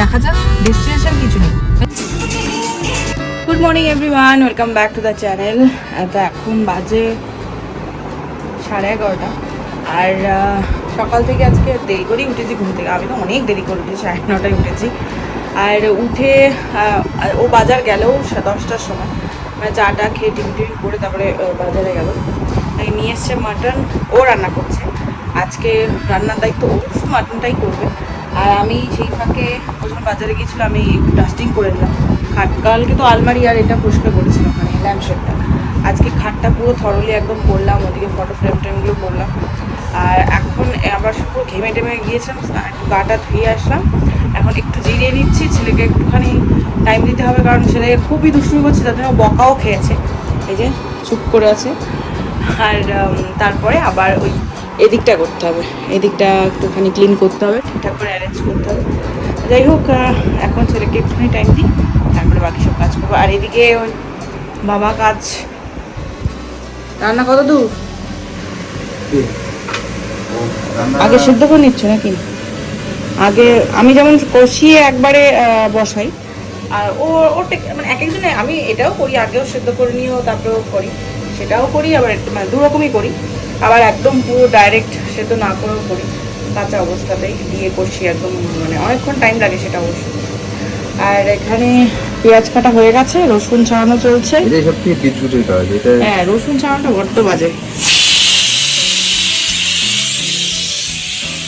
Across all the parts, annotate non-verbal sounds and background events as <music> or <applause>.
দেখা যাক ডেস্টিনেশন কিছু নেই। Good morning everyone welcome back to the channel তো এখন বাজে সাড়ে এগারোটা। আর সকাল থেকে আজকে দেরি করেই উঠেছি ঘুম থেকে। আমি তো অনেক দেরি করে উঠেছি, সাড়ে নটায় উঠেছি। আর উঠে ও বাজার গেলেও দশটার সময়। মানে চাটা খেয়ে টিফিন টিফিন করে তারপরে বাজারে গেল। নিয়ে এসছে মাটন। ও রান্না করছে। আজকে রান্নার দায়িত্ব ও মাটনটাই করবে। আর আমি সেই ফাঁকে ও বাজারে গিয়েছিল আমি একটু ডাস্টিং করে নিলাম। খাট কালকে তো আলমারি আর এটা পরিষ্কার করেছিলাম মানে ল্যাম্পশেডটা আজকে খাটটা পুরো থরলি একদম করলাম, ওদিকে ফটো ফ্রেম ট্রেমগুলো করলাম। আর এখন আবার পুরো ঘেমে টেমে গিয়েছিলাম একটু গাটা ধুয়ে আসলাম। এখন একটু জিরিয়ে নিচ্ছি, ছেলেকে একটুখানি টাইম দিতে হবে, কারণ ছেলে খুবই দুষ্টুমি করছে জন্য বকাও খেয়েছে। এই যে চুপ করে আছে। আর তারপরে আবার ওই এদিকটা করতে হবে। এদিকটা একটুখানি ক্লিন করতে হবে ঠিকঠাক করে অ্যারেঞ্জ করতে হবে। যাই হোক এখন ছেলেকে একটুখানি টাইম দিই তারপরে বাকি সব কাজ করব। আর এদিকে ওই বাবা কাজ। রান্না কত দূর? আগে সিদ্ধ করে নিচ্ছ নাকি? আগে আমি যেমন কষিয়ে একবারে বসাই আর ও ওর মানে এক একজনে আমি এটাও করি আগেও সেদ্ধ করে নিয়েও তারপরেও করি সেটাও করি আবার একটু মানে দু রকমই করি। আবার একদম পুরো ডাইরেক্ট সেদ্ধ না করেও করি। কাঁচা অবস্থাতেই দিয়ে কষি একদম মানে অনেকক্ষণ টাইম লাগে সেটা অবশ্যই আর এখানে পেঁয়াজ কাটা হয়ে গেছে রসুন ছাড়ানো চলছে। হ্যাঁ রসুন ছাড়ানোটা বড্ড বাজে।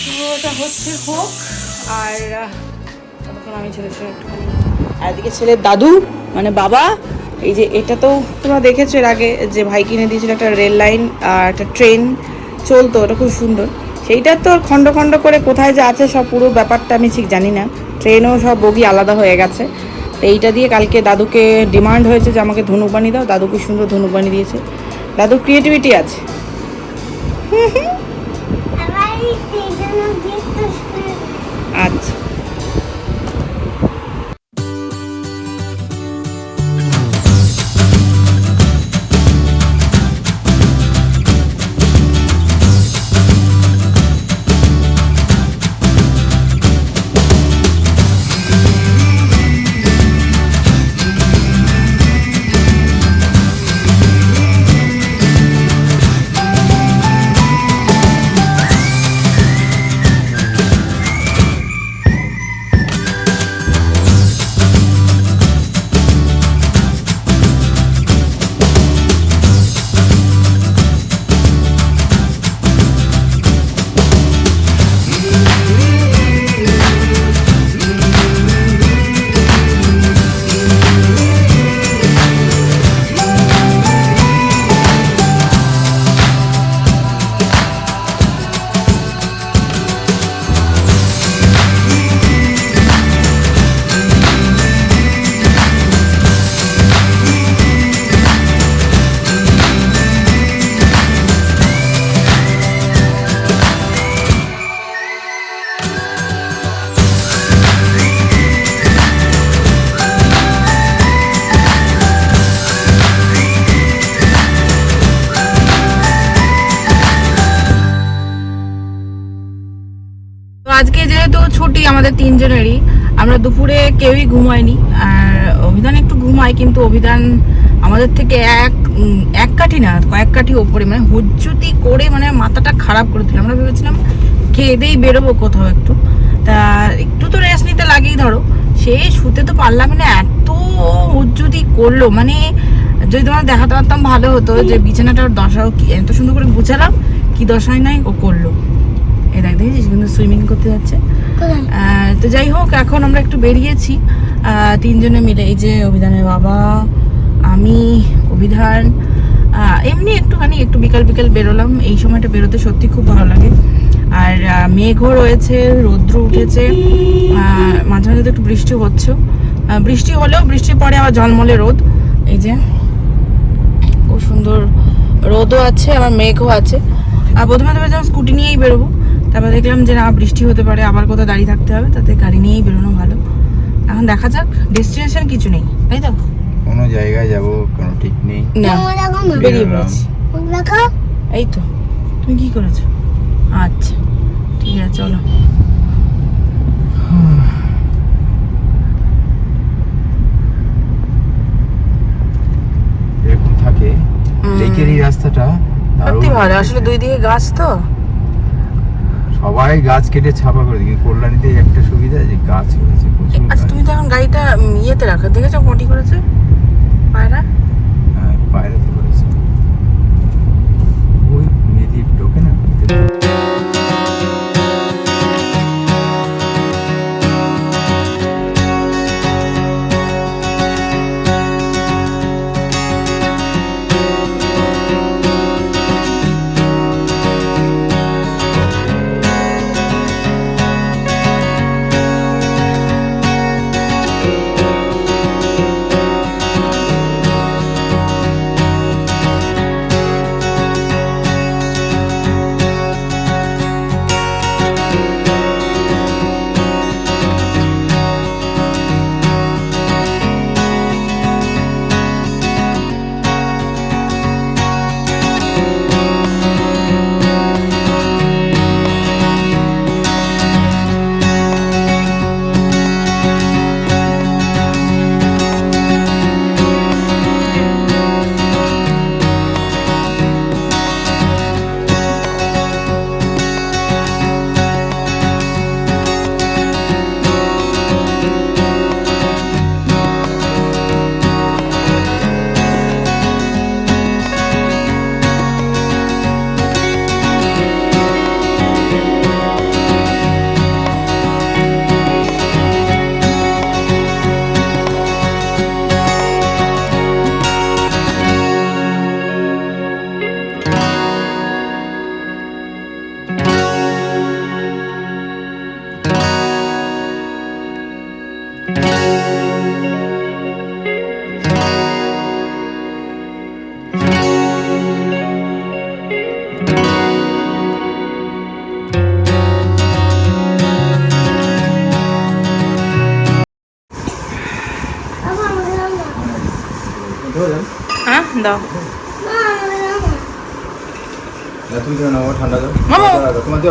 তো ওটা হচ্ছে হোক আর আমি ছেলের সঙ্গে একটুখানি আর এদিকে ছেলের দাদু মানে বাবা এই যে এটা তো তোমরা দেখেছ এর আগে যে ভাই কিনে দিয়েছিল একটা রেল লাইন আর একটা ট্রেন চলতো ওটা খুব সুন্দর। সেইটার তো খণ্ড খণ্ড করে কোথায় যে আছে সব পুরো ব্যাপারটা আমি ঠিক জানি না। ট্রেনও সব বগি আলাদা হয়ে গেছে। তো এইটা দিয়ে কালকে দাদুকে ডিমান্ড হয়েছে যে আমাকে ধনুক বানিয়ে দাও। দাদু খুব সুন্দর ধনুক বানিয়ে দিয়েছে। দাদুর ক্রিয়েটিভিটি আছে? <laughs> আচ্ছা। আজকে যেহেতু ছুটি আমাদের তিনজনেরই, আমরা দুপুরে কেউই ঘুমাইনি আর অভিধান একটু ঘুমায়, কিন্তু অভিধান আমাদের থেকে এক এক কাঠি না, কয়েক কাঠি ওপরে মানে হুজ্জুতি করে মানে মাথাটা খারাপ করে দিল। আমরা ভেবেছিলাম খেয়ে দিয়েই বেরোবো কোথাও একটু। তা একটু তো রেস্ট নিতে লাগেই ধরো। সে শুতে তো পারলাম না, এত হুজ্জুতি করল। মানে যদি তোমার দেখাতে পারতাম ভালো হতো, যে বিছানাটা দশাও কি, এত সুন্দর করে গুছালাম, কি দশায় নাই ও করল। এই দেখ দেখেছিস কিন্তু সুইমিং করতে যাচ্ছে। তো যাই হোক এখন আমরা একটু বেরিয়েছি। তিনজনে মিলে এই যে অভিধানের বাবা আমি অভিধান। এমনি একটুখানি একটু বিকাল বিকাল বেরোলাম। এই সময়টা বেরোতে সত্যি খুব ভালো লাগে। আর মেঘও রয়েছে রৌদ্র উঠেছে। মাঝে মাঝে তো একটু বৃষ্টি হচ্ছে। বৃষ্টি হলেও বৃষ্টির পরে আবার ঝলমলে রোদ। এই যে খুব সুন্দর রোদও আছে আবার মেঘও আছে। আর প্রথমে তো ভেবেছিলাম স্কুটি নিয়েই বেরোবো। তারপর দেখলাম যে না বৃষ্টি হতে পারে আবার কোথাও দাঁড়িয়ে থাকতে হবে তাতে গাড়ি নিয়েই বেরোনো ভালো। এখন দেখা যাক ডেস্টিনেশন কিছু নেই তাই তো? কোনো জায়গায় যাব কোনো ঠিক নেই। না। বেরিয়ে পড়েছি এই তো তুমি কি করেছ? আচ্ছা ঠিক আছে চলো। থাকে। লেকের রাস্তাটা সত্যি ভালো আসলে দুই দিকে গাছ তো। সবাই গাছ কেটে ছাপা করে দিকে কল্যাণীতে একটা সুবিধা যে গাছ হয়েছে আচ্ছা তুমি তো এখন গাড়িটা ইয়েতে রাখো দেখেছ পটি করেছে? পায়রা? হ্যাঁ, পায়রা তো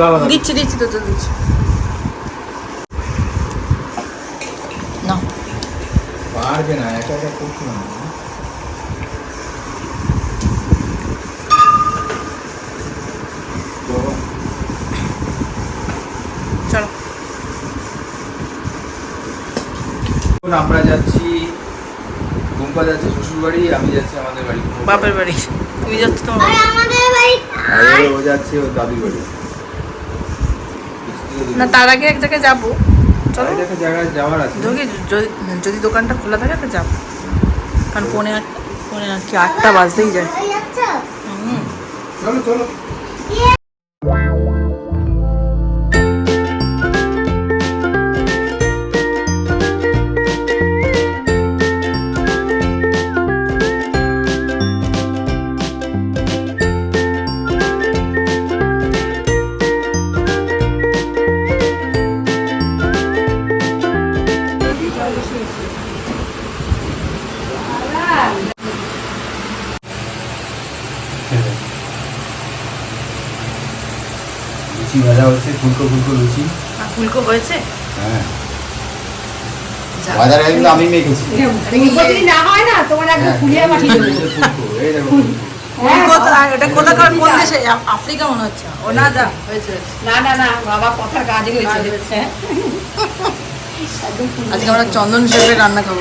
আলাদা। দিচ্ছি দিচ্ছি তো জল দিচ্ছি। না পারবে না একা একা করতে না। চলো। এখন আমরা যাচ্ছি গুম্পা যাচ্ছে বাড়ি আমি যাচ্ছি আমাদের বাড়ি। বাপের বাড়ি। তুমি যাচ্ছ তোমার আর আমাদের বাড়ি আর ও যাচ্ছে ওর দাদুর বাড়ি। না তার আগে এক জায়গায় যাব। চলো। একটা জায়গায় যাওয়ার আছে। যদি যদি- যদি দোকানটা খোলা থাকে তো যাব। কারণ পৌনে আট পৌনে কি আটটা বাজতেই যায়। হয়ে। চলো চলো। লুচি ভাজা হচ্ছে ফুলকো ফুলকো লুচি। ফুলকো হয়েছে? হ্যাঁ। বাজারে কিন্তু আমি মেখেছি। ফুলকো না হয় না তোমার একদম হ্যাঁ, ফুলিয়ে পাঠিয়ে দেবো এই দেখো। ফুলকো। ফুলকো তো- আর এটা কোথাকার কোন দেশে? আফ্রিকা মনে হচ্ছে। ও না যা হয়েছে হয়েছে। না না না বাবা কথার কাজে হয়েছে। কাজ হয়েছে। হ্যাঁ? আজকে আমরা চন্দন হিসেবে রান্না খাব।